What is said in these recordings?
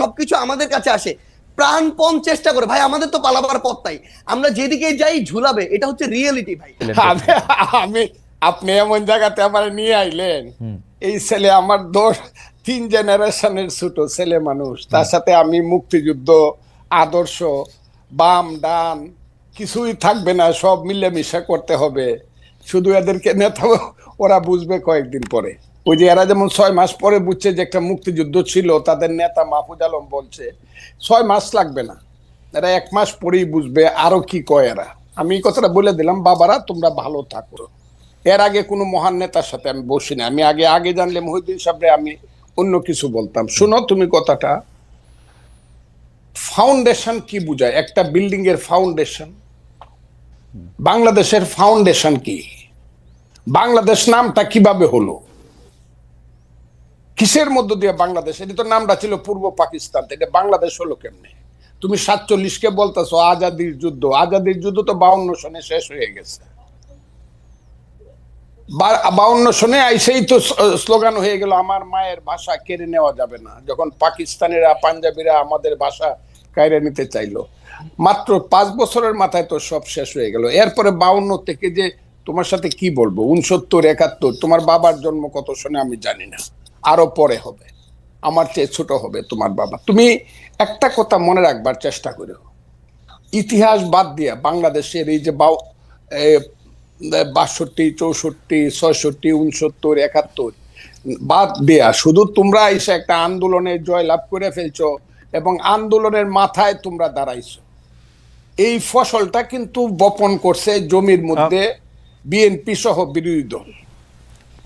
সবকিছু আমাদের কাছে আসে। প্রাণপণ চেষ্টা করে। ভাই আমাদের তো পালাবার পথ তাই আমরা যেদিকে যাই ঝুলাবে। এটা হচ্ছে রিয়েলিটি ভাই। আমি আপনি এমন জায়গাতে আমার নিয়ে আইলেন। এই ছেলে আমার দোষ। তিন জেনারেশনের ছোট ছেলে মানুষ। তার সাথে আমি মুক্তিযুদ্ধ আদর্শ বাম ডান কিছুই থাকবে না। সব মিলেমিশা করতে হবে। শুধু এদেরকে নেতা ওরা বুঝবে কয়েকদিন পরে। ওই যে এরা যেমন ছয় মাস পরে বুঝছে যে একটা মুক্তিযুদ্ধ ছিল, তাদের নেতা মাহফুজ আলম বলছে, ছয় মাস লাগবে না। এরা এক মাস পরেই বুঝবে আরও কি কয় এরা। আমি এই কথাটা বলে দিলাম, বাবারা, তোমরা ভালো থাকো। এর আগে কোনো মহান নেতার সাথে আমি বসি না আমি আগে আগে জানলে মহিউদ্দিন সাহেবরে আমি অন্য কিছু বলতাম। শোনো তুমি কথাটা। ফাউন্ডেশন কি বুঝায়? একটা বিল্ডিং এর ফাউন্ডেশন। বাংলাদেশের ফাউন্ডেশন কি? বাংলাদেশ নামটা কীভাবে হলো? কিসের মধ্য দিয়ে বাংলাদেশ? এটা তো নামটা ছিল পূর্ব পাকিস্তান। এটা বাংলাদেশ হলো কেমনে? তুমি সাতচল্লিশকে বলতেছো, আজাদির যুদ্ধ। আজাদির যুদ্ধ তো বাউন্ন সনে শেষ হয়ে গেছে। বাউন্ন সনে আইসেই তো স্লোগান হয়ে গেল, আমার মায়ের ভাষা কেড়ে নেওয়া যাবে না। যখন পাকিস্তানিরা, পাঞ্জাবিরা আমাদের ভাষা কায়রে নিতে চাইলো। মাত্র পাঁচ বছরের মাথায় তো সব শেষ হয়ে গেল। এরপরে বাউন্ন থেকে যে তোমার সাথে কি বলব? উনসত্তর, একাত্তর, তোমার বাবার জন্ম কত সনে আমি জানি না। আরও পরে হবে। আমার চেয়ে ছোট হবে তোমার বাবা। তুমি একটা কথা মনে রাখবার চেষ্টা করো ইতিহাস বাদ দিয়া বাংলাদেশের এই যে এ, বাষট্টি চৌষট্টি ছয়ষট্টি উনসত্তর একাত্তর বাদ দেয়া শুধু তোমরা এসে একটা আন্দোলনে জয়লাভ করে ফেলছো এবং আন্দোলনের মাথায় তোমরা দাঁড়াইছো। এই ফসলটা কিন্তু বপন করছে জমির মধ্যে বিএনপি সহ বিরোধী দল।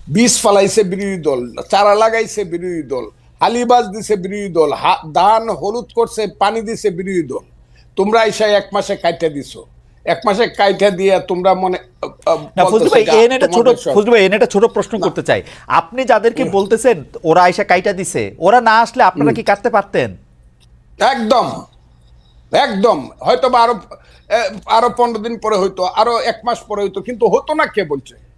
বীজ ফালাইছে বিরোধী দল চারা লাগাইছে বিরোধী দল হালিবাজ দিছে বিরোধী দল ধান হলুদ করছে পানি দিছে বিরোধী দল। তোমরা এসে এক মাসে কাইটা দিছো। এক মাসে কাইটা দিয়ে তোমরা মনে ছোট প্রশ্ন করতে চাই। আপনি যাদেরকে বলতেছেন ওরা আইসা কাইটা দিছে। ওরা না আসলে আপনারা কি কাটতে পারতেন? একদম। একদম। হয়তো বা আরও আরও পনেরো দিন পরে হইতো আরও এক মাস পরে হইতো কিন্তু হতো না কে বলছে?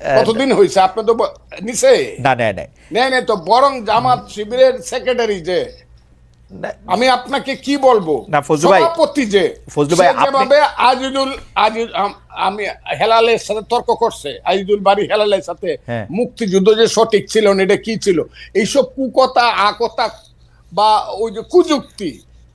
কতদিন হয়েছে আপনি তো নিচে না তো বরং জামাত শিবিরের সেক্রেটারি যে। আমি আপনাকে কি বলব? না, ফজলু ভাই- সভাপতি যে ফজলু ভাই, আপনি- যেভাবে আজিজুল আজিজ আমি হেলালের সাথে তর্ক করছে আজিজুল বাড়ি হেলালের সাথে হ্যাঁ। মুক্তিযুদ্ধ যে সঠিক ছিল না এটা কি ছিল? এইসব কুকথা আকথা বা ওই যে কুযুক্তি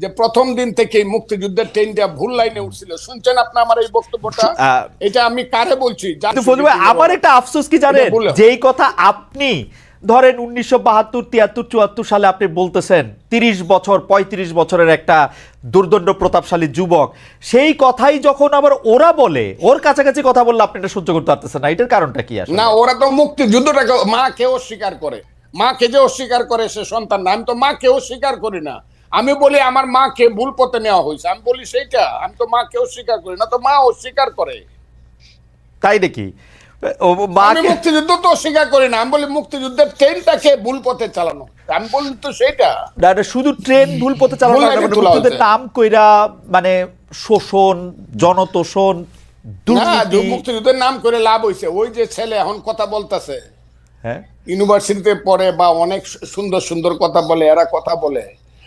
যে প্রথম দিন থেকেই মুক্তিযুদ্ধের ট্রেনটা ভুল লাইনে উঠছিল। শুনছেন আপনি আমার এই বক্তব্যটা? এটা আমি কারে বলছি? আমার একটা আফসোস কি জানেন? যেই কথা আপনি ধরেন উনিশশো বাহাত্তর তিয়াত্তর চুয়াত্তর সালে আপনি বলতেছেন তিরিশ বছর পঁয়ত্রিশ বছরের একটা দুর্দণ্ড প্রতাপশালী যুবক সেই কথাই যখন আবার ওরা বলে ওর কাছাকাছি কথা বললে আপনি এটা সহ্য করতে পারতেছেন না। এটার কারণটা কি আসলে? না ওরা তো মুক্তিযুদ্ধটাকে মা কেউ অস্বীকার করে। মা কে যে অস্বীকার করে সে সন্তান না। আমি তো মা কেউ অস্বীকার করি না। আমি বলি আমার মাকে ভুল পথে নেওয়া হয়েছে। আমি বলি সেইটা? আমি তো মা কেউ অস্বীকার করি না তো মা অস্বীকার করে। তাই নাকি? আমি মুক্তিযুদ্ধ তো অস্বীকার করি না। আমি বলি মুক্তিযুদ্ধের ট্রেনটাকে ভুল পথে চালানো। আমি বলি তো সেইটা? না, শুধু ট্রেন ভুল পথে চালানো মুক্তিযুদ্ধের নাম কইরা মানে শোষণ জনতোষণ দুর্নীতি। মুক্তিযুদ্ধের নাম করে লাভ হয়েছে ওই যে ছেলে এখন কথা বলতেছে। হ্যাঁ। ইউনিভার্সিটিতে পড়ে বা অনেক সুন্দর সুন্দর কথা বলে এরা কথা বলে।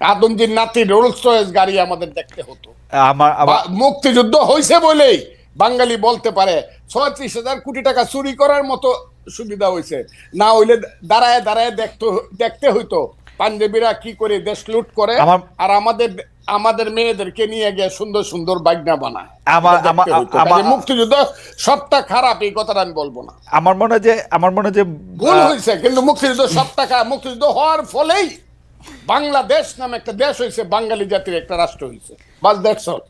আদমজির নাতি রোলস রয়েস গাড়ি আমাদের দেখতে হতো। আমার মুক্তিযুদ্ধ হয়েছে বলেই বাঙালি বলতে পারে ছত্রিশ হাজার কোটি টাকা চুরি করার মতো সুবিধা হয়েছে। না হইলে দাঁড়ায় দাঁড়ায় দেখতে দেখতে হইতো পাঞ্জাবিরা কি করে দেশ লুট করে আর আমাদের আমাদের মেয়েদেরকে নিয়ে গিয়ে সুন্দর সুন্দর বাগনা বানায়। আমার- মুক্তিযুদ্ধ সবটা খারাপ এই কথাটা আমি বলব না। আমার মনে হয় যে আমার মনে হয় যে ভুল হয়েছে কিন্তু মুক্তিযুদ্ধ সবটা মুক্তিযুদ্ধ হওয়ার ফলেই বাংলাদেশ নামে একটা দেশ হয়েছে বাঙালি জাতির একটা রাষ্ট্র হয়েছে বাস দ্যাটস অল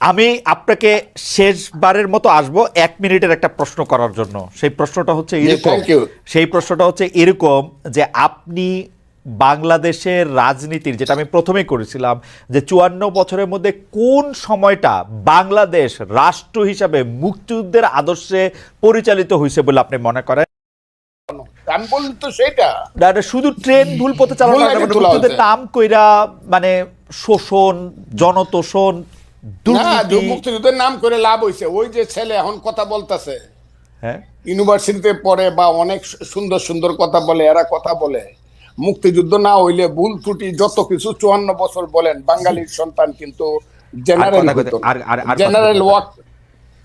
আমি আপনাকে শেষবারের মতো আসব এক মিনিটের একটা প্রশ্ন করার জন্য। সেই প্রশ্নটা হচ্ছে এরকম। সেই প্রশ্নটা হচ্ছে এরকম যে আপনি বাংলাদেশের রাজনীতির যেটা আমি প্রথমেই করেছিলাম যে চুয়ান্ন বছরের মধ্যে কোন সময়টা বাংলাদেশ রাষ্ট্র হিসাবে মুক্তিযুদ্ধের আদর্শে পরিচালিত হয়েছে বলে আপনি মনে করেন? আমি বললি তো সেটা। না, এটা শুধু ট্রেন ভুল পথে চালানো ভুল না, লাইনে মানে। নাম কইরা মানে শোষণ জনতোষণ না দুর্নীতি মুক্তিযুদ্ধের নাম করে লাভ হয়েছে ওই যে ছেলে এখন কথা বলতেছে। হ্যাঁ। ইউনিভার্সিটিতে পড়ে বা অনেক সুন্দর সুন্দর কথা বলে এরা কথা বলে। মুক্তিযুদ্ধ না হইলে ভুল ত্রুটি যত কিছু চুয়ান্ন বছর বলেন বাঙালির সন্তান কিন্তু জেনারেল জেনারেল ওয়াক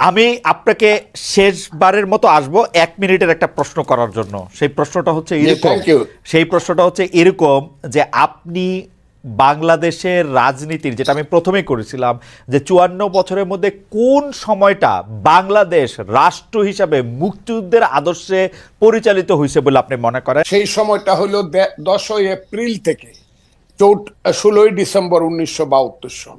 আমি আপনাকে শেষবারের মতো আসব এক মিনিটের একটা প্রশ্ন করার জন্য। সেই প্রশ্নটা হচ্ছে এরকম। সেই প্রশ্নটা হচ্ছে এরকম যে আপনি বাংলাদেশের রাজনীতির যেটা আমি প্রথমেই করেছিলাম যে চুয়ান্ন বছরের মধ্যে কোন সময়টা বাংলাদেশ রাষ্ট্র হিসাবে মুক্তিযুদ্ধের আদর্শে পরিচালিত হয়েছে বলে আপনি মনে করেন? সেই সময়টা হলো দশই এপ্রিল থেকে চৌট ষোলোই ডিসেম্বর উনিশশো বাহাত্তর সন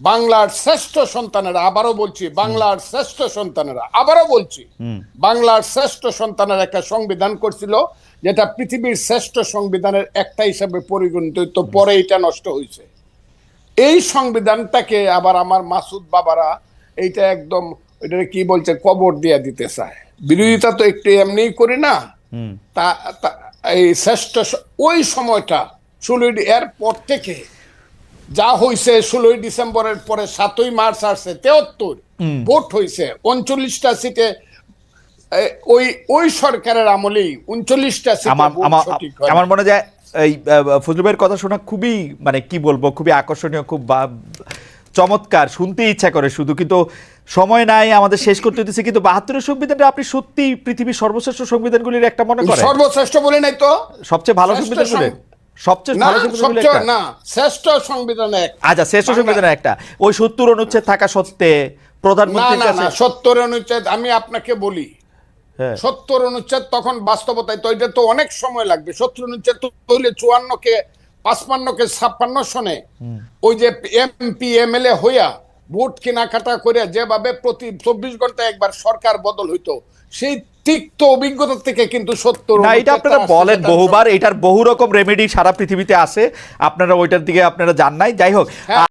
বাংলার শ্রেষ্ঠ সন্তানেরা আবারও বলছি বাংলার শ্রেষ্ঠ সন্তানেরা আবারও বলছি বাংলার শ্রেষ্ঠ সন্তানের একটা সংবিধান করছিল যেটা পৃথিবীর শ্রেষ্ঠ সংবিধানের একটা হিসাবে পরিগণিত হইতো পরে এটা নষ্ট হয়েছে এই সংবিধানটাকে আবার আমার মাসুদ বাবারা এইটা একদম এটা কি বলছে কবর দিয়া দিতে চায়। বিরোধিতা তো একটু এমনিই করি না তা তা- এই শ্রেষ্ঠ ওই সময়টা ষোলোই এর পর থেকে যা হয়েছে ষোলোই ডিসেম্বরের পরে সাতই মার্চ আসছে তেহত্তর। ভোট হয়েছে উনচল্লিশটা সিটে ওই ওই সরকারের আমলেই উনচল্লিশটা সিটে আমার মনে যায় এই ফজলু ভাইয়ের কথা শোনা খুবই মানে কি বলব খুবই আকর্ষণীয় খুব বা- চমৎকার শুনতে ইচ্ছা করে শুধু কিন্তু সময় নাই আমাদের শেষ করতে হতেছে কিন্তু বাহাত্তরের সংবিধানটা আপনি সত্যি পৃথিবীর সর্বশ্রেষ্ঠ সংবিধানগুলির একটা মনে করেন? সর্বশ্রেষ্ঠ বলে নাই তো? সবচেয়ে ভালো শ্রেষ্ঠ সংবিধানগুলি? সং- সবচেয়ে না শ্রেষ্ঠ সংবিধান এক। আচ্ছা শ্রেষ্ঠ বাংলা- একটা। ওই সত্তর অনুচ্ছেদ থাকা সত্ত্বে না প্রধানমন্ত্রীর না কাছে না সত্তর অনুচ্ছেদ আমি আপনাকে বলি। হ্যাঁ। সত্তর অনুচ্ছেদ তখন বাস্তবতায় তো এটা তো অনেক সময় লাগবে। সত্তর অনুচ্ছেদ তো হইলে চুয়ান্ন কে পাঁচপান্ন কে ছাপ্পান্ন সনে ওই যে এমপি এমএলএ হইয়া ভোট কেনাকাটা করে যেভাবে প্রতি চব্বিশ ঘণ্টা একবার সরকার বদল হইতো সেই তিক্ত অভিজ্ঞতা থেকে কিন্তু সত্য না এটা আপনারা বলেন বহুবার এটার বহু রকম রেমেডি সারা পৃথিবীতে আছে। আপনারা ওইটার দিকে আপনারা জান নাই। যাই হোক হ্যাঁ।